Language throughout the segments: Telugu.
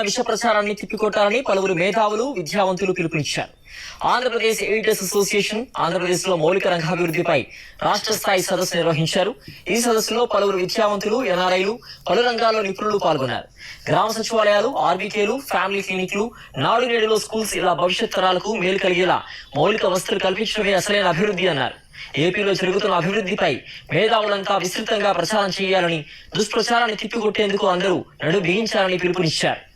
విష ప్రచారాన్ని తిప్పికొట్టాలని పలువురు మేధావులు విద్యావంతులు పిలుపునిచ్చారు. ఆంధ్రప్రదేశ్ ఎడిటర్స్ అసోసియేషన్ ఆంధ్రప్రదేశ్లో మౌలిక రంగాభివృద్ధిపై రాష్ట్ర స్థాయి సదస్సు నిర్వహించారు. ఈ సదస్సులో పలువురు విద్యావంతులు ఎన్ఆర్ఐలు పలు రంగాల్లో నిపుణులు పాల్గొన్నారు. గ్రామ సచివాలయాలు ఆర్బీకేలు ఫ్యామిలీ క్లినిక్లు నాడు నేడులో స్కూల్స్ ఇలా భవిష్యత్ తరాలకు మేలు కలిగేలా మౌలిక వసతులు కల్పించడమే అసలైన అభివృద్ధి అన్నారు. ఏపీలో జరుగుతున్న అభివృద్ధిపై మేధావులంతా విస్తృతంగా ప్రచారం చేయాలని దుష్ప్రచారాన్ని తిప్పికొట్టేందుకు అందరూ నడు బిగించాలని పిలుపునిచ్చారు.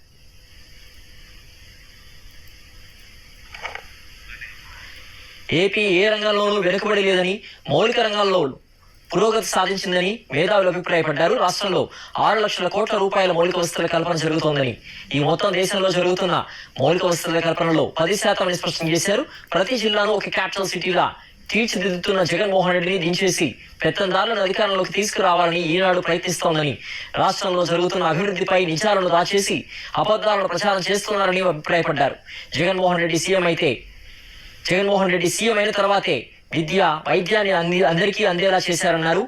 ఏపీ ఏ రంగంలోనూ వెనుకబడి లేదని మౌలిక రంగాల్లో పురోగతి సాధించిందని మేధావులు అభిప్రాయపడ్డారు. రాష్ట్రంలో ఆరు లక్షల కోట్ల రూపాయల మౌలిక వసతుల కల్పన జరుగుతోందని ఈ మొత్తం దేశంలో జరుగుతున్న మౌలిక వసతుల కల్పనలో పది శాతం అని స్పష్టం చేశారు. ప్రతి జిల్లాను ఒక క్యాపిటల్ సిటీగా తీర్చిదిద్దుతున్న జగన్మోహన్ రెడ్డిని దించేసి పెత్తందారులను అధికారంలోకి తీసుకురావాలని ఈనాడు ప్రయత్నిస్తోందని రాష్ట్రంలో జరుగుతున్న అభివృద్ధిపై నిజాలను దాచేసి అబద్ధాలను ప్రచారం చేస్తున్నారని అభిప్రాయపడ్డారు. జగన్మోహన్ రెడ్డి సీఎం అయితే జగన్మోహన్ రెడ్డి సీఎం అయిన తర్వాతే విద్య వైద్యాన్ని అంది అందరికీ అందేలా చేశారన్నారు.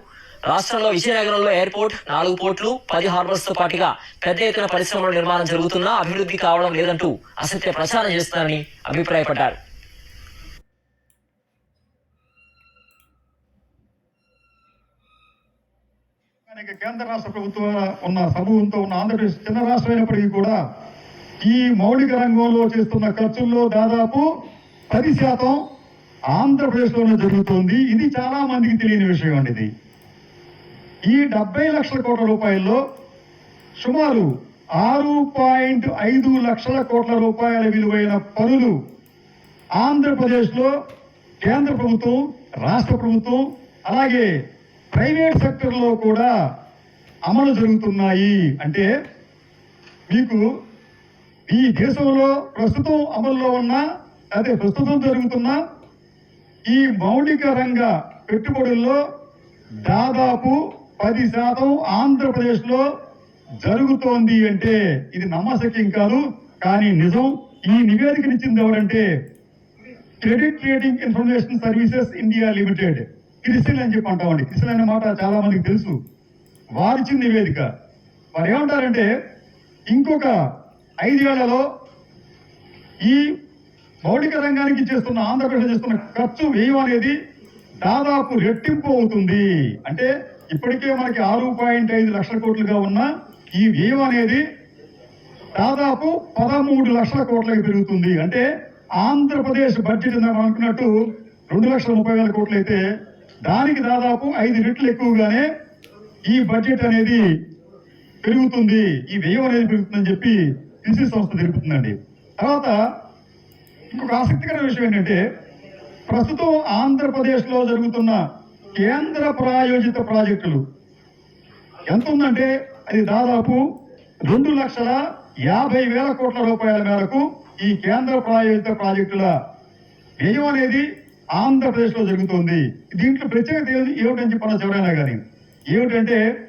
రాష్ట్రంలో విజయనగరంలో ఎయిర్పోర్ట్ నాలుగు పోర్ట్లు పది హార్బర్స్తో పాటుగా పెద్ద ఎత్తున పరిశ్రమల నిర్మాణం జరుగుతున్నా అభివృద్ధి కావడం లేదంటూ అసత్య ప్రచారం చేస్తున్నారని అభిప్రాయపడ్డారు. కేంద్ర రాష్ట్ర ప్రభుత్వం ఉన్న సమూహంతో ఉన్న ఆంధ్రప్రదేశ్ చిన్న రాష్ట్రం అయినప్పటికీ కూడా ఈ మౌలిక రంగంలో చేస్తున్న ఖర్చుల్లో దాదాపు పది శాతం ఆంధ్రప్రదేశ్లోనే జరుగుతోంది. ఇది చాలా మందికి తెలియని విషయం అండి ఇది. ఈ డెబ్బై లక్షల కోట్ల రూపాయల్లో సుమారు ఆరు పాయింట్ ఐదు లక్షల కోట్ల రూపాయల విలువైన పనులు ఆంధ్రప్రదేశ్లో కేంద్ర ప్రభుత్వం రాష్ట్ర ప్రభుత్వం అలాగే ప్రైవేట్ సెక్టర్లో కూడా అమలు జరుగుతున్నాయి. అంటే మీకు ఈ దేశంలో ప్రస్తుతం అమల్లో ఉన్న అదే ప్రస్తుతం జరుగుతున్న ఈ మౌలిక రంగ పెట్టుబడుల్లో దాదాపు పది శాతం ఆంధ్రప్రదేశ్లో జరుగుతోంది అంటే ఇది నమ్మశక్యం కాదు కానీ నిజం. ఈ నివేదికనిచ్చింది ఎవరంటే credit trading information services India limited. CRISIL అని చెప్పి అంటామండి. క్రిసిల్ అనే మాట చాలా మందికి తెలుసు. వారిచ్చిన నివేదిక. వారు ఏమంటారంటే ఇంకొక ఐదేళ్ళలో ఈ మౌలిక రంగానికి చేస్తున్న ఆంధ్రప్రదేశ్ చేస్తున్న ఖర్చు వ్యయం అనేది దాదాపు రెట్టింపు అవుతుంది. అంటే ఇప్పటికే మనకి ఆరు పాయింట్ ఐదు లక్షల కోట్లుగా ఉన్న ఈ వ్యయం అనేది దాదాపు పదమూడు లక్షల కోట్లకి పెరుగుతుంది. అంటే ఆంధ్రప్రదేశ్ బడ్జెట్ మనం అనుకున్నట్టు రెండు లక్షల ముప్పై వేల కోట్లు అయితే దానికి దాదాపు ఐదు రెట్లు ఎక్కువగానే ఈ బడ్జెట్ అనేది పెరుగుతుంది. ఈ వ్యయం అనేది పెరుగుతుందని చెప్పి కృషి సంస్థ తెలుపుతుందండి. తర్వాత ఇంకొక ఆసక్తికర విషయం ఏంటంటే ప్రస్తుతం ఆంధ్రప్రదేశ్లో జరుగుతున్న కేంద్ర ప్రాయోజిత ప్రాజెక్టులు. ఎంత ఉందంటే అది దాదాపు రెండు లక్షల యాభై వేల కోట్ల రూపాయల మేరకు ఈ కేంద్ర ప్రాయోజిత ప్రాజెక్టుల వ్యయం అనేది ఆంధ్రప్రదేశ్లో జరుగుతుంది. దీంట్లో ప్రత్యేకత ఏమి- ఏమిటని చెప్పాలి ఎవరైనా కానీ ఏమిటంటే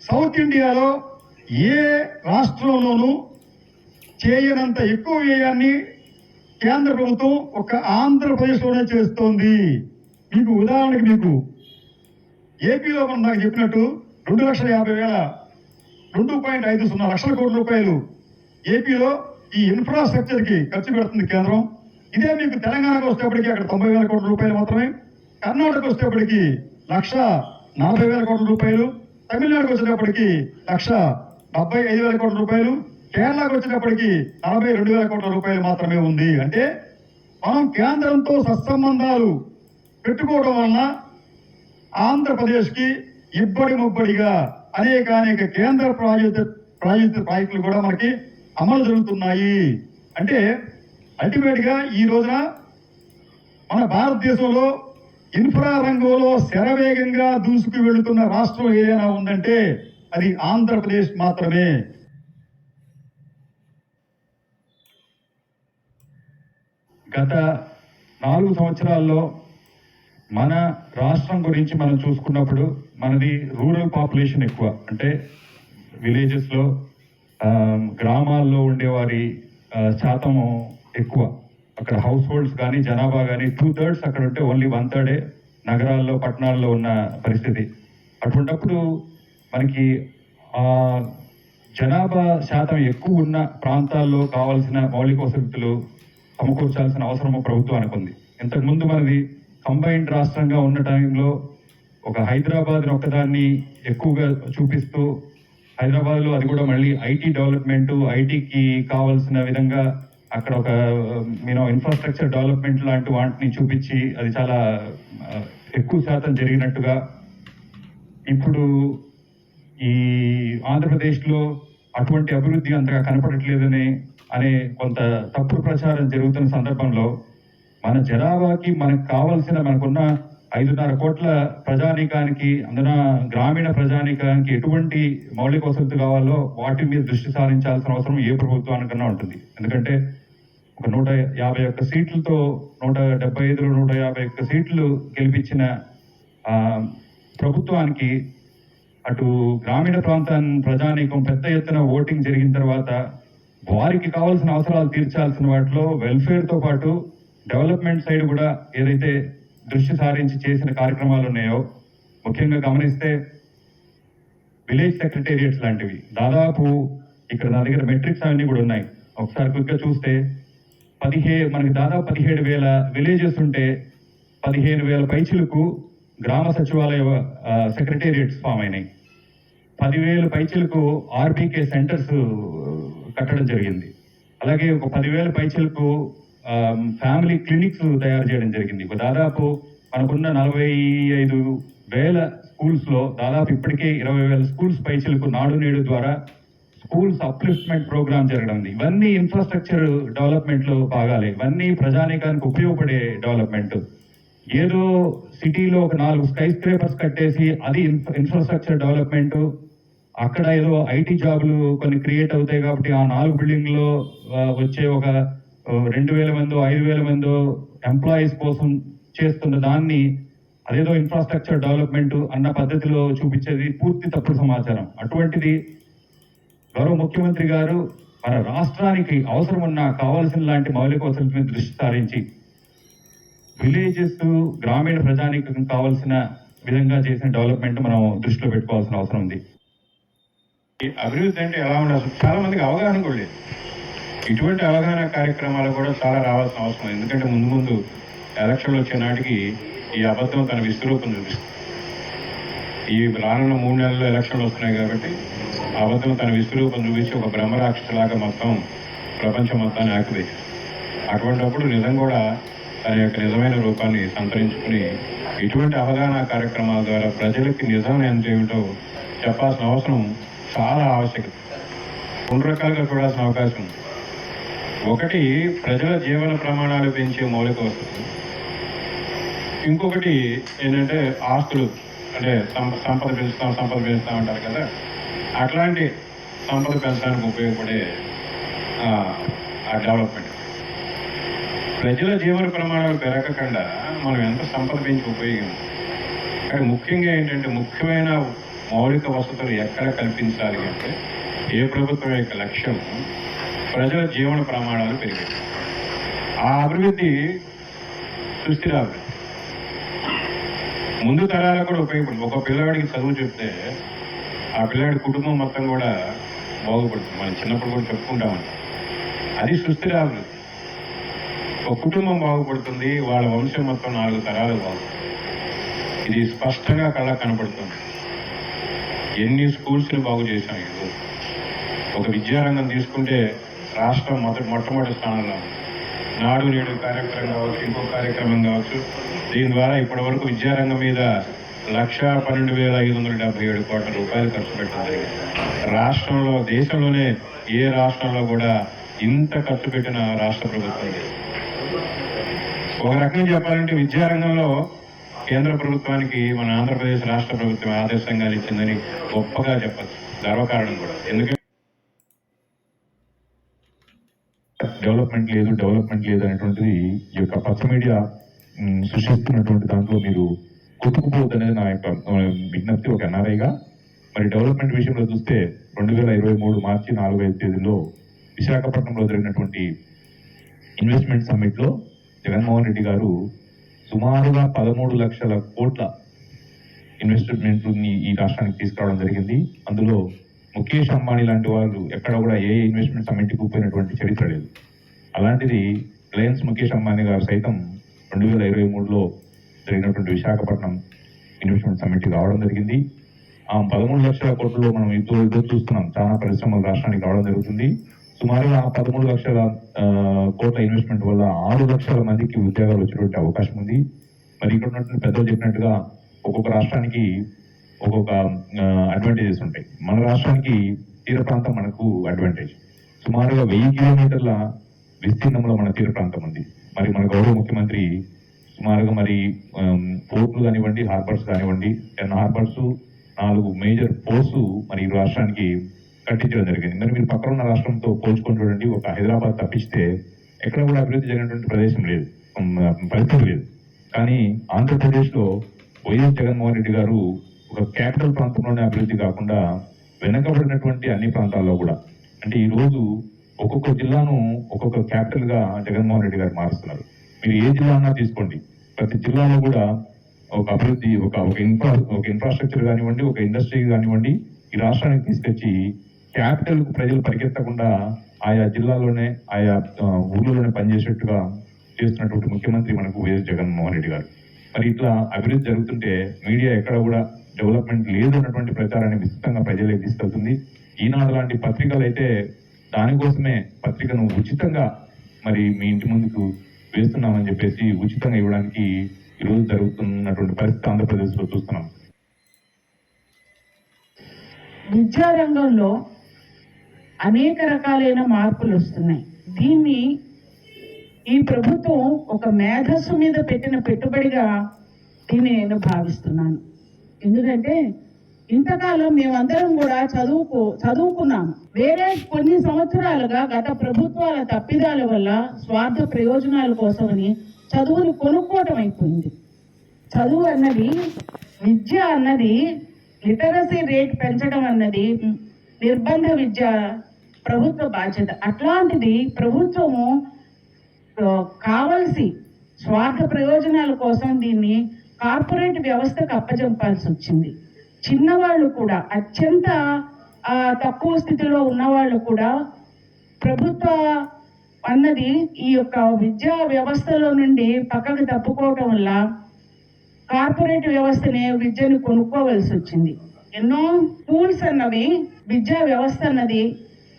సౌత్ ఇండియాలో ఏ రాష్ట్రంలోనూ చేయనంత ఎక్కువ వ్యయాన్ని కేంద్ర ప్రభుత్వం ఒక ఆంధ్రప్రదేశ్లోనే చేస్తోంది. మీకు ఉదాహరణకి మీకు ఏపీలో మనం నాకు చెప్పినట్టు రెండు లక్షల యాభై వేల రెండు పాయింట్ ఐదు సున్నా లక్షల కోట్ల రూపాయలు ఏపీలో ఈ ఇన్ఫ్రాస్ట్రక్చర్కి ఖర్చు పెడుతుంది కేంద్రం. ఇదే మీకు తెలంగాణకు వచ్చేప్పటికి అక్కడ తొంభై వేల కోట్ల రూపాయలు మాత్రమే. కర్ణాటక వచ్చేప్పటికి లక్ష నలభై వేల కోట్ల రూపాయలు. తమిళనాడుకు వచ్చేటప్పటికి లక్ష డెబ్బై ఐదు వేల కోట్ల రూపాయలు. కేరళకు వచ్చినప్పటికీ నలభై రెండు వేల కోట్ల రూపాయలు మాత్రమే ఉంది. అంటే మనం కేంద్రంతో సత్సంబంధాలు పెట్టుకోవడం వలన ఆంధ్రప్రదేశ్కి ఇబ్బడి ముబ్బడిగా అనేక అనేక కేంద్ర ప్రాయోజిత ప్రాయోజిత ప్రాజెక్టులు కూడా మనకి అమలు జరుగుతున్నాయి. అంటే అల్టిమేట్గా ఈ రోజున మన భారతదేశంలో ఇన్ఫ్రా రంగంలో శరవేగంగా దూసుకు వెళుతున్న రాష్ట్రం ఏదైనా ఉందంటే అది ఆంధ్రప్రదేశ్ మాత్రమే. గత నాలుగు సంవత్సరాల్లో మన రాష్ట్రం గురించి మనం చూసుకున్నప్పుడు మనది రూరల్ పాపులేషన్ ఎక్కువ. అంటే విలేజెస్లో గ్రామాల్లో ఉండేవారి శాతము ఎక్కువ. అక్కడ హౌస్ హోల్డ్స్ కానీ జనాభా కానీ టూ థర్డ్స్ అక్కడ ఉంటే ఓన్లీ వన్ థర్డే నగరాల్లో పట్టణాల్లో ఉన్న పరిస్థితి. అటువంటప్పుడు మనకి ఆ జనాభా శాతం ఎక్కువ ఉన్న ప్రాంతాల్లో కావాల్సిన మౌలిక వసతులు సమకూర్చాల్సిన అవసరం ప్రభుత్వానికి ఉంది ఇంతకుముందు మనది కంబైన్డ్ రాష్ట్రంగా ఉన్న టైంలో ఒక హైదరాబాద్ ఒక్కదాన్ని ఎక్కువగా చూపిస్తూ హైదరాబాద్లో అది కూడా మళ్ళీ ఐటీ డెవలప్మెంట్ ఐటీకి కావాల్సిన విధంగా అక్కడ ఒక మీరు ఇన్ఫ్రాస్ట్రక్చర్ డెవలప్మెంట్ లాంటి వాటిని చూపించి అది చాలా ఎక్కువ శాతం జరిగినట్టుగా ఇప్పుడు ఈ ఆంధ్రప్రదేశ్లో అటువంటి అభివృద్ధి అంతగా కనపడట్లేదని అనే కొంత తప్పుడు ప్రచారం జరుగుతున్న సందర్భంలో మన జనాభాకి మనకు కావాల్సిన మనకున్న ఐదున్నర కోట్ల ప్రజానీకానికి అందున గ్రామీణ ప్రజానీకానికి ఎటువంటి మౌలిక వసతులు కావాలో వాటి మీద దృష్టి సారించాల్సిన అవసరం ఏ ప్రభుత్వానికన్నా ఉంటుంది. ఎందుకంటే ఒక నూట యాభై ఒక్క సీట్లతో నూట డెబ్బై ఐదులో నూట యాభై ఒక్క సీట్లు గెలిపించిన ప్రభుత్వానికి అటు గ్రామీణ ప్రాంతాన్ని ప్రజానీకం పెద్ద ఎత్తున ఓటింగ్ జరిగిన తర్వాత వారికి కావాల్సిన అవసరాలు తీర్చాల్సిన వాటిలో వెల్ఫేర్తో పాటు డెవలప్మెంట్ సైడ్ కూడా ఏదైతే దృష్టి సారించి చేసిన కార్యక్రమాలు ఉన్నాయో ముఖ్యంగా గమనిస్తే విలేజ్ సెక్రటేరియట్స్ లాంటివి. దాదాపు ఇక్కడ నా దగ్గర మెట్రిక్స్ అవన్నీ కూడా ఉన్నాయి. ఒకసారి క్విక్గా చూస్తే పదిహే మనకి దాదాపు పదిహేడు వేల విలేజెస్ ఉంటే పదిహేను వేల పైచులకు గ్రామ సచివాలయ సెక్రటేరియట్స్ ఫామ్ అయినాయి. పదివేల పైచలకు ఆర్బీకే సెంటర్స్ కట్టడం జరిగింది. అలాగే ఒక పదివేల పైచలకు ఫ్యామిలీ క్లినిక్స్ తయారు చేయడం జరిగింది. దాదాపు మనకున్న నలభై ఐదు వేల స్కూల్స్లో దాదాపు ఇప్పటికే ఇరవై వేల స్కూల్స్ పైచలకు నాడు నేడు ద్వారా స్కూల్స్ అప్లిఫ్ట్మెంట్ ప్రోగ్రామ్ జరగడం ఇవన్నీ ఇన్ఫ్రాస్ట్రక్చర్ డెవలప్మెంట్లో భాగాలే. ఇవన్నీ ప్రజానీకానికి ఉపయోగపడే డెవలప్మెంట్. ఏదో సిటీలో ఒక నాలుగు స్కై స్క్రేపర్స్ కట్టేసి అది ఇన్ఫ్రాస్ట్రక్చర్ డెవలప్మెంట్ అక్కడ ఏదో ఐటీ జాబులు కొన్ని క్రియేట్ అవుతాయి కాబట్టి ఆ నాలుగు బిల్డింగ్లో వచ్చే ఒక రెండు వేల మందో ఐదు వేల మందో ఎంప్లాయీస్ కోసం చేస్తున్న దాన్ని అదేదో ఇన్ఫ్రాస్ట్రక్చర్ డెవలప్మెంట్ అన్న పద్ధతిలో చూపించేది పూర్తి తప్పుడు సమాచారం. అటువంటిది గౌరవ ముఖ్యమంత్రి గారు మన రాష్ట్రానికి అవసరం ఉన్న కావాల్సిన లాంటి మౌలిక వసతుల మీద దృష్టి సారించి విలేజెస్ గ్రామీణ ప్రజానికి కావాల్సిన విధంగా చేసిన డెవలప్మెంట్ మనం దృష్టిలో పెట్టుకోవాల్సిన అవసరం ఉంది. అభివృద్ధి అంటే ఎలా ఉండాలి? చాలా మందికి అవగాహన కూడా లేదు. ఇటువంటి అవగాహన కార్యక్రమాలు కూడా చాలా రావాల్సిన అవసరం ఎందుకంటే ముందు ముందు ఎలక్షన్లు వచ్చే నాటికి ఈ అబద్ధం తన విశ్వరూపం చూపిస్తుంది. ఈ రానున్న మూడు నెలల్లో ఎలక్షన్లు వస్తున్నాయి కాబట్టి అబద్ధం తన విశ్వరూపం చూపించి ఒక బ్రహ్మరాక్షసులాగా మొత్తం ప్రపంచం మొత్తాన్ని ఆకివేసి అటువంటిప్పుడు నిజం కూడా తన యొక్క నిజమైన రూపాన్ని సంతరించుకుని ఇటువంటి అవగాహన కార్యక్రమాల ద్వారా ప్రజలకి నిజం ఎంత ఏమిటో చెప్పాల్సిన అవసరం చాలా ఆవశ్యకత. రెండు రకాలుగా చూడాల్సిన అవకాశం ఉంది. ఒకటి ప్రజల జీవన ప్రమాణాలు పెంచే మౌలిక వసతులు. ఇంకొకటి ఏంటంటే ఆస్తులు అంటే సంపద పెంచుతాం సంపద పెంచుతాం అంటారు కదా. అట్లాంటి సంపద పెంచడానికి ఉపయోగపడే ఆ, డెవలప్మెంట్ ప్రజల జీవన ప్రమాణాలు పెరగకుండా మనం ఎంత సంపద పెంచి ఉపయోగం కానీ ముఖ్యంగా ఏంటంటే ముఖ్యమైన మౌలిక వసతులు ఎక్కడ కల్పించాలి అంటే ఏ ప్రభుత్వం యొక్క లక్ష్యం ప్రజల జీవన ప్రమాణాలు పెరిగాయి. ఆ అభివృద్ధి సుస్థిర అభివృద్ధి ముందు తరాలకు కూడా ఉపయోగపడుతుంది. ఒక పిల్లవాడికి చదువు చెప్తే ఆ పిల్లవాడి కుటుంబం మొత్తం కూడా బాగుపడుతుంది. మనం చిన్నప్పుడు కూడా చెప్పుకుంటామని అది. సుస్థిర అభివృద్ధి ఒక కుటుంబం బాగుపడుతుంది. వాళ్ళ వంశం మొత్తం నాలుగు తరాలు బాగుంటుంది ఇది స్పష్టంగా కళ కనపడుతుంది. ఎన్ని స్కూల్స్ని బాగు చేశాం ఇది ఒక విద్యారంగం తీసుకుంటే రాష్ట్రం మొదటి మొట్టమొదటి స్థానంలో నాడు నేడు కార్యక్రమం కావచ్చు ఇంకో కార్యక్రమం కావచ్చు దీని ద్వారా ఇప్పటి వరకు విద్యారంగం మీద లక్ష పన్నెండు వేల ఐదు వందల డెబ్బై ఏడు కోట్ల రూపాయలు ఖర్చు పెట్టడం జరిగింది. రాష్ట్రంలో దేశంలోనే ఏ రాష్ట్రంలో కూడా ఇంత ఖర్చు పెట్టిన రాష్ట్ర ప్రభుత్వం ఒక రకంగా చెప్పాలంటే విద్యారంగంలో కేంద్ర ప్రభుత్వానికి మన ఆంధ్రప్రదేశ్ రాష్ట్ర ప్రభుత్వం ఆదర్శంగా ఇచ్చిందని గొప్పగా చెప్పచ్చు. గర్వకారణం కూడా. ఎందుకంటే డెవలప్మెంట్ లేదు డెవలప్మెంట్ లేదు అనేటువంటిది ఈ యొక్క పచ్చ మీడియా సృష్టిస్తున్నటువంటి దాంట్లో మీరు కొట్టుకుపోవద్దు అనేది నా యొక్క విజ్ఞప్తి ఒక ఎన్ఆర్ఐగా. మరి డెవలప్మెంట్ విషయంలో చూస్తే రెండు వేల ఇరవై మూడు మార్చి నాలుగు ఐదు తేదీలో విశాఖపట్నంలో జరిగినటువంటి ఇన్వెస్ట్మెంట్ సమ్మిట్లో జగన్మోహన్ రెడ్డి గారు సుమారుగా పదమూడు లక్షల కోట్ల ఇన్వెస్ట్మెంట్ని ఈ రాష్ట్రానికి తీసుకురావడం జరిగింది. అందులో ముఖేష్ అంబానీ లాంటి వాళ్ళు ఎక్కడ కూడా ఏ ఇన్వెస్ట్మెంట్ సమ్మిట్కి పోయినటువంటి చరిత్ర లేదు. అలాంటిది రిలయన్స్ ముఖేష్ అంబానీ గారు సైతం రెండు వేల ఇరవై మూడులో జరిగినటువంటి విశాఖపట్నం ఇన్వెస్ట్మెంట్ సమ్మిట్కి రావడం జరిగింది. ఆ పదమూడు లక్షల కోట్లలో మనం ఇప్పుడు ఇద్దరు చూస్తున్నాం. చాలా పరిశ్రమలు రాష్ట్రానికి రావడం జరుగుతుంది. సుమారుగా పదమూడు లక్షల కోట్ల ఇన్వెస్ట్మెంట్ వల్ల ఆరు లక్షల మందికి ఉద్యోగాలు వచ్చినటువంటి అవకాశం ఉంది. మరి ఇక్కడ ఉన్నటువంటి పెద్దలు చెప్పినట్టుగా ఒక్కొక్క రాష్ట్రానికి ఒక్కొక్క అడ్వాంటేజెస్ ఉంటాయి. మన రాష్ట్రానికి తీర ప్రాంతం మనకు అడ్వాంటేజ్ సుమారుగా వెయ్యి కిలోమీటర్ల విస్తీర్ణంలో మన తీర ప్రాంతం ఉంది. మరి మన గౌరవ ముఖ్యమంత్రి సుమారుగా మరి పోర్టులు కానివ్వండి హార్బర్స్ కానివ్వండి టెన్ హార్బర్స్ నాలుగు మేజర్ పోర్ట్స్ మరి ఈ రాష్ట్రానికి కట్టించడం జరిగింది. మరి మీరు పక్కన ఉన్న రాష్ట్రంతో పోల్చుకొని చూడండి ఒక హైదరాబాద్ తప్పిస్తే ఎక్కడ కూడా అభివృద్ధి జరిగినటువంటి ప్రదేశం లేదు. ఉమ్, పరిస్థితి లేదు. కానీ ఆంధ్రప్రదేశ్లో వైఎస్ జగన్మోహన్ రెడ్డి గారు ఒక క్యాపిటల్ ప్రాంతంలోనే అభివృద్ధి కాకుండా వెనకబడినటువంటి అన్ని ప్రాంతాల్లో కూడా. అంటే ఈ రోజు ఒక్కొక్క జిల్లాను ఒక్కొక్క క్యాపిటల్గా జగన్మోహన్ రెడ్డి గారు మారుస్తున్నారు. మీరు ఏ జిల్లా అన్నా తీసుకోండి. ప్రతి జిల్లాలో కూడా ఒక అభివృద్ధి ఒక ఒక ఇన్ఫ్రా ఒక ఇన్ఫ్రాస్ట్రక్చర్ కానివ్వండి ఒక ఇండస్ట్రీ కానివ్వండి ఈ రాష్ట్రానికి తీసుకొచ్చి క్యాపిటల్ ప్రజలు పరిగెత్తకుండా ఆయా జిల్లాలోనే ఆయా ఆ, పనిచేసేట్టుగా చేస్తున్నటువంటి ముఖ్యమంత్రి మనకు వైఎస్ జగన్మోహన్ రెడ్డి గారు. మరి ఇట్లా అభివృద్ధి జరుగుతుంటే మీడియా ఎక్కడ కూడా డెవలప్మెంట్ లేదు అన్నటువంటి ప్రచారాన్ని విస్తృతంగా ప్రజలకు తీసుకెళ్తుంది. ఈనాడు లాంటి పత్రికలు అయితే దానికోసమే పత్రికను ఉచితంగా మరి మీ ఇంటి ముందుకు వేస్తున్నామని చెప్పేసి ఉచితంగా ఇవ్వడానికి ఈరోజు జరుగుతున్నటువంటి పరిస్థితి ఆంధ్రప్రదేశ్లో చూస్తున్నాం. విద్యారంగంలో అనేక రకాలైన మార్పులు వస్తున్నాయి. దీన్ని ఈ ప్రభుత్వం ఒక మేధస్సు మీద పెట్టిన పెట్టుబడిగా దీన్ని నేను భావిస్తున్నాను. ఎందుకంటే ఇంతకాలం మేమందరం కూడా చదువుకు చదువుకున్నాం. వేరే కొన్ని సంవత్సరాలుగా గత ప్రభుత్వాల తప్పిదాల వల్ల స్వార్థ ప్రయోజనాల కోసమని చదువుని కొనుక్కోవటం అయిపోయింది. చదువు అన్నది విద్య అన్నది లిటరసీ రేట్ పెంచడం అన్నది నిర్బంధ విద్య ప్రభుత్వ బాధ్యత. అట్లాంటిది ప్రభుత్వము కావలసి స్వార్థ ప్రయోజనాల కోసం దీన్ని కార్పొరేట్ వ్యవస్థకు అప్పజంపాల్సి వచ్చింది. చిన్నవాళ్ళు కూడా అత్యంత తక్కువ స్థితిలో ఉన్నవాళ్ళు కూడా ప్రభుత్వ అన్నది ఈ యొక్క విద్యా వ్యవస్థలో నుండి పక్కకు తప్పుకోవటం వల్ల కార్పొరేట్ వ్యవస్థనే విద్యను కొనుక్కోవలసి వచ్చింది. ఎన్నో స్కూల్స్ అన్నవి విద్యా వ్యవస్థ అన్నది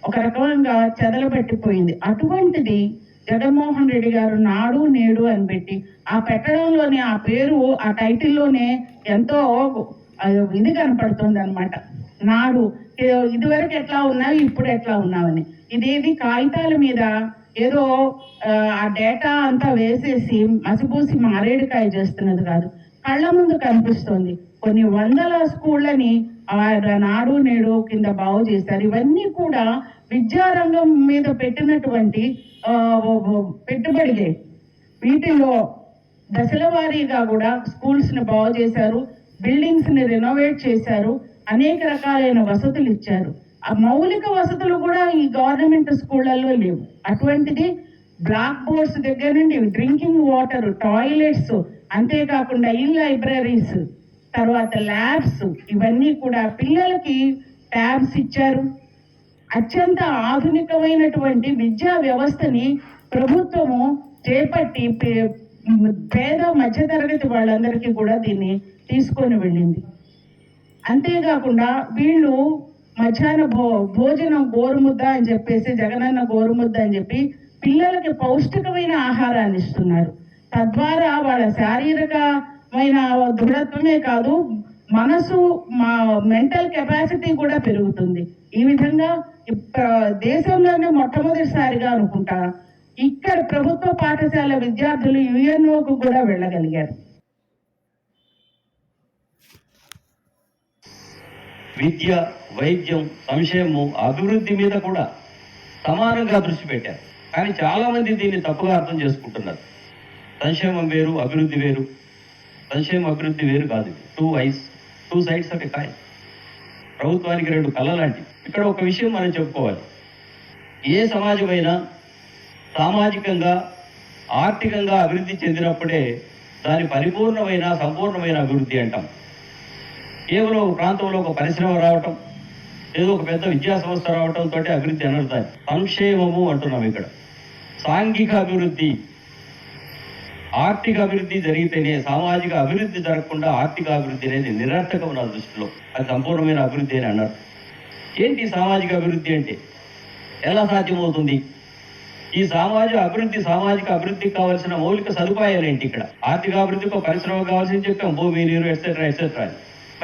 ఒక రకంగా చెదలబెట్టిపోయింది. అటువంటిది జగన్మోహన్ రెడ్డి గారు నాడు నేడు అని పెట్టి ఆ పెట్టడంలోనే ఆ పేరు ఆ టైటిల్లోనే ఎంతో ఇది కనపడుతుంది అనమాట నాడు ఇదివరకు ఎట్లా ఉన్నావు ఇప్పుడు ఎట్లా ఉన్నావని. ఇదేది కాగితాల మీద ఏదో ఆ, డేటా అంతా వేసేసి మసిపూసి మారేడుకాయ చేస్తున్నది కాదు. కళ్ళ ముందు కనిపిస్తోంది. కొన్ని వందల స్కూళ్ళని నాడు నేడు కింద బాగు చేశారు. ఇవన్నీ కూడా విద్యారంగం మీద పెట్టినటువంటి పెట్టుబడిదే పెట్టుబడిలే. వీటిలో దశల వారీగా కూడా స్కూల్స్ని బాగు చేశారు బిల్డింగ్స్ని రెనోవేట్ చేశారు అనేక రకాలైన వసతులు ఇచ్చారు. ఆ మౌలిక వసతులు కూడా ఈ గవర్నమెంట్ స్కూళ్ళల్లో లేవు. అటువంటిది బ్లాక్ బోర్డ్స్ దగ్గర నుండి డ్రింకింగ్ వాటర్ టాయిలెట్స్ అంతేకాకుండా ఈ లైబ్రరీస్ తర్వాత ల్యాబ్స్ ఇవన్నీ కూడా పిల్లలకి ట్యాబ్స్ ఇచ్చారు. అత్యంత ఆధునికమైనటువంటి విద్యా వ్యవస్థని ప్రభుత్వము చేపట్టి పే- పేద మధ్యతరగతి వాళ్ళందరికీ కూడా దీన్ని తీసుకొని వెళ్ళింది. అంతేకాకుండా వీళ్ళు మధ్యాహ్న భో భోజనం గోరుముద్ద అని చెప్పేసి జగనన్న గోరుముద్ద అని చెప్పి పిల్లలకి పౌష్టికమైన ఆహారాన్ని ఇస్తున్నారు. తద్వారా వాళ్ళ శారీరక శారీరకమైన దృఢత్వమే కాదు మనసు మా మెంటల్ కెపాసిటీ కూడా పెరుగుతుంది. ఈ విధంగా దేశంలోనే మొట్టమొదటిసారిగా అనుకుంటా ఇక్కడ ప్రభుత్వ పాఠశాల విద్యార్థులు యుఎన్ఓకు కూడా వెళ్ళగలిగారు. విద్య వైద్యం సంక్షేమం అభివృద్ధి మీద కూడా సమానంగా దృష్టి పెట్టారు. కానీ చాలా మంది దీన్ని తప్పుగా అర్థం చేసుకుంటున్నారు. సంక్షేమం వేరు అభివృద్ధి వేరు. సంక్షేమ అభివృద్ధి వేరు కాదు. Two eyes two sides of a coin. ప్రభుత్వానికి రెండు కళ్ళ లాంటివి ఇక్కడ ఒక విషయం మనం చెప్పుకోవాలి. ఏ సమాజమైనా సామాజికంగా ఆర్థికంగా అభివృద్ధి చెందినప్పుడే దాని పరిపూర్ణమైన సంపూర్ణమైన అభివృద్ధి అంటాం. కేవలం ఒక ప్రాంతంలో ఒక పరిశ్రమ రావటం ఏదో ఒక పెద్ద విద్యా సంస్థ రావడంతో అభివృద్ధి అనర్థాన్ని. సంక్షేమము అంటున్నాం ఇక్కడ. సాంఘిక అభివృద్ధి ఆర్థిక అభివృద్ధి జరిగితేనే సామాజిక అభివృద్ధి జరగకుండా ఆర్థిక అభివృద్ధి అనేది నిరర్థకం నా దృష్టిలో. అది సంపూర్ణమైన అభివృద్ధి అని అన్నారు. ఏంటి సామాజిక అభివృద్ధి అంటే? ఎలా సాధ్యమవుతుంది? ఈ సామాజిక అభివృద్ధి సామాజిక అభివృద్ధికి కావాల్సిన మౌలిక సదుపాయాలు ఏంటి ఇక్కడ? ఆర్థిక అభివృద్ధికి ఒక పరిశ్రమ కావాల్సింది చెప్పాం భూమి నీరు ఎట్సెట్రా ఎట్సెట్రా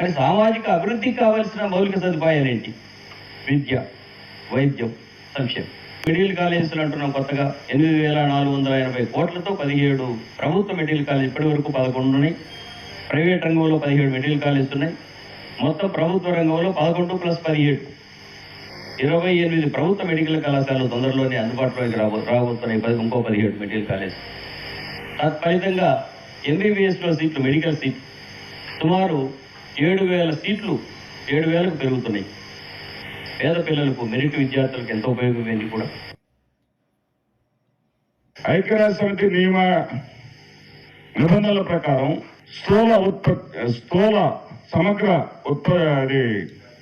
మరి సామాజిక అభివృద్ధికి కావాల్సిన మౌలిక సదుపాయాలు ఏంటి? విద్య వైద్యం సంక్షేమం. మెడికల్ కాలేజీలు అంటున్నాం కొత్తగా. ఎనిమిది వేల నాలుగు వందల ఎనభై కోట్లతో పదిహేడు ప్రభుత్వ మెడికల్ కాలేజ్ ఇప్పటి వరకు పదకొండు ఉన్నాయి. ప్రైవేట్ రంగంలో పదిహేడు మెడికల్ కాలేజీలు ఉన్నాయి. మొత్తం ప్రభుత్వ రంగంలో పదకొండు ప్లస్ పదిహేడు. ఇరవై ఎనిమిది ప్రభుత్వ మెడికల్ కళాశాలలు తొందరలోనే అందుబాటులోకి రాబో రాబోతున్నాయి. పది ఇంకో పదిహేడు మెడికల్ కాలేజ్ తత్ఫలితంగా ఎంబీబీఎస్లో సీట్లు మెడికల్ సీట్ సుమారు ఏడు వేల సీట్లు ఏడు వేలకు పెరుగుతున్నాయి. పేద పిల్లలకు మెరిట్ విద్యార్థులకు ఎంతో ఉపయోగమైంది కూడా? ఐక్యరాజ్య సమితి నియమ నిబంధనల ప్రకారం స్థూల ఉత్పత్తి స్థూల సమగ్ర ఉత్పత్తి అది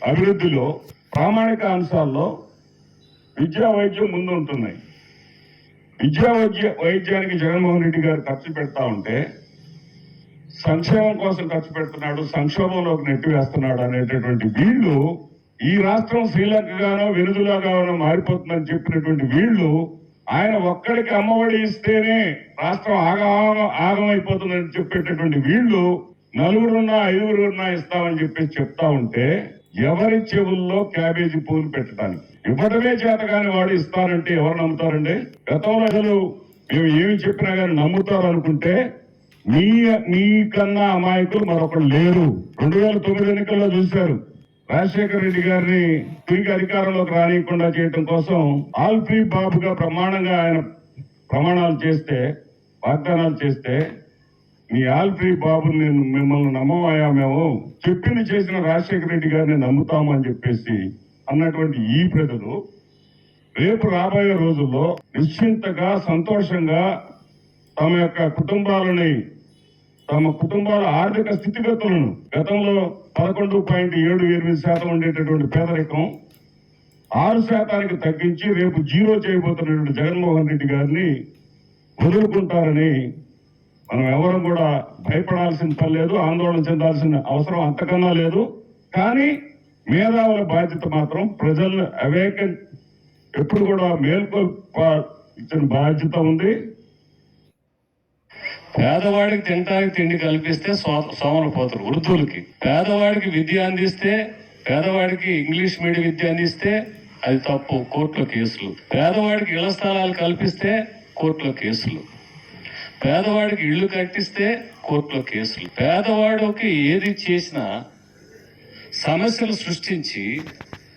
అభివృద్ధిలో ప్రామాణిక అంశాల్లో విద్యా వైద్యం ముందు ఉంటున్నాయి. విద్యా వైద్య వైద్యానికి జగన్మోహన్ రెడ్డి గారు ఖర్చు పెడతా ఉంటే సంక్షేమం కోసం ఖర్చు పెడుతున్నాడు సంక్షోభంలోకి నెట్టివేస్తున్నాడు అనేటటువంటి వీళ్ళు ఈ రాష్ట్రం శ్రీలంకగానో వెనుజులాగానో మారిపోతుందని చెప్పినటువంటి వీళ్ళు ఆయన ఒక్కడికి అమ్మఒడి ఇస్తేనే రాష్ట్రం ఆగం ఆగమైపోతుందని చెప్పేటటువంటి వీళ్ళు నలుగురున్నా ఐదుగురున్నా ఇస్తామని చెప్పేసి చెప్తా ఉంటే ఎవరి చెవుల్లో క్యాబేజీ పూలు పెట్టడానికి? ఇవ్వడమే చేత కాని వాడు ఇస్తారంటే ఎవరు నమ్ముతారండి? గతంలో అసలు మేము ఏమి చెప్పినా కానీ నమ్ముతారు అనుకుంటే మీ కన్నా అమాయకులు మరొకరు లేరు. రెండు వేల తొమ్మిది ఎన్నికల్లో చూశారు. రాజశేఖర రెడ్డి గారిని తిరిగి అధికారంలోకి రానియకుండా చేయడం కోసం ఆల్ఫీ బాబుగా ప్రమాణంగా ఆయన ప్రమాణాలు చేస్తే వాగ్దానాలు చేస్తే మీ ఆల్ఫీ బాబు నేను మిమ్మల్ని నమ్మమయ్యా మేము చెప్పింది చేసిన రాజశేఖర రెడ్డి గారిని నమ్ముతామని చెప్పేసి అన్నటువంటి ఈ ప్రజలు రేపు రాబోయే రోజుల్లో నిశ్చింతగా సంతోషంగా తమ యొక్క కుటుంబాలని తమ కుటుంబాల ఆర్థిక స్థితిగతులను గతంలో పదకొండు పాయింట్ ఏడు ఎనిమిది శాతం ఉండేటటువంటి పేదరికం ఆరు శాతానికి తగ్గించి రేపు జీరో చేయబోతున్నటువంటి జగన్మోహన్ రెడ్డి గారిని వదులుకుంటారని మనం ఎవరం కూడా భయపడాల్సిన పని లేదు ఆందోళన చెందాల్సిన అవసరం అంతకన్నా లేదు. కానీ మేధావుల బాధ్యత మాత్రం ప్రజలను అవేకన్ ఎప్పుడు కూడా మేల్కొల్పాల్సిన బాధ్యత ఉంది. పేదవాడికి తినడానికి తిండి కల్పిస్తే సోమలు పోతారు వృద్ధులకి. పేదవాడికి విద్య అందిస్తే పేదవాడికి ఇంగ్లీష్ మీడియం విద్య అందిస్తే అది తప్పు కోర్టులో కేసులు. పేదవాడికి ఇళ్ళ స్థలాలు కల్పిస్తే కోర్టులో కేసులు. పేదవాడికి ఇళ్ళు కట్టిస్తే కోర్టులో కేసులు. పేదవాడికి ఏది చేసినా సమస్యలు సృష్టించి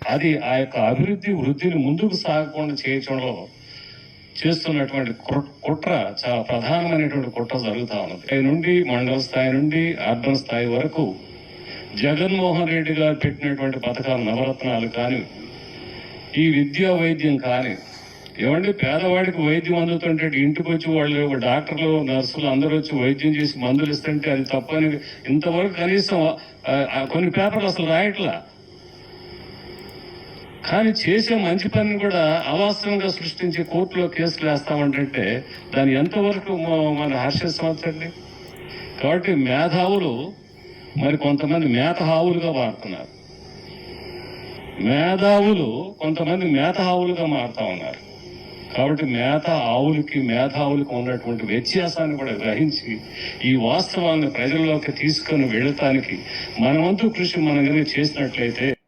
అది ఆ యొక్క అభివృద్ధి వృద్ధిని ముందుకు సాగకుండా చేయడంలో చేస్తున్నటువంటి కుట్ర- కుట్ర చాలా ప్రధానమైనటువంటి కుట్ర జరుగుతా ఉన్నది. స్థాయి నుండి మండల స్థాయి నుండి అర్బన్ స్థాయి వరకు జగన్మోహన్ రెడ్డి గారు పెట్టినటువంటి పథకాలు నవరత్నాలు కానీ ఈ విద్యా వైద్యం కానీ ఏమండి పేదవాడికి వైద్యం అందుతుంటే ఇంటికి వచ్చి వాళ్ళు డాక్టర్లు నర్సులు అందరూ వచ్చి వైద్యం చేసి మందులు ఇస్తుంటే అది తప్పని ఇంతవరకు కనీసం కొన్ని పేపర్లు అసలు రాయట్లా. కానీ చేసే మంచి పనిని కూడా అవాస్తవంగా సృష్టించి కోర్టులో కేసులు వేస్తామంటే దాన్ని ఎంతవరకు మన హర్షిస్తామండి కాబట్టి మేధావులు మరి కొంతమంది మేతహావులుగా మారుతున్నారు. మేధావులు కొంతమంది మేతహావులుగా మారుతా ఉన్నారు. కాబట్టి మేత ఆవులకి మేధావులకి ఉన్నటువంటి వ్యత్యాసాన్ని కూడా గ్రహించి ఈ వాస్తవాన్ని ప్రజల్లోకి తీసుకొని వెళ్ళటానికి మనవంతు కృషి మనం కనుక చేసినట్లయితే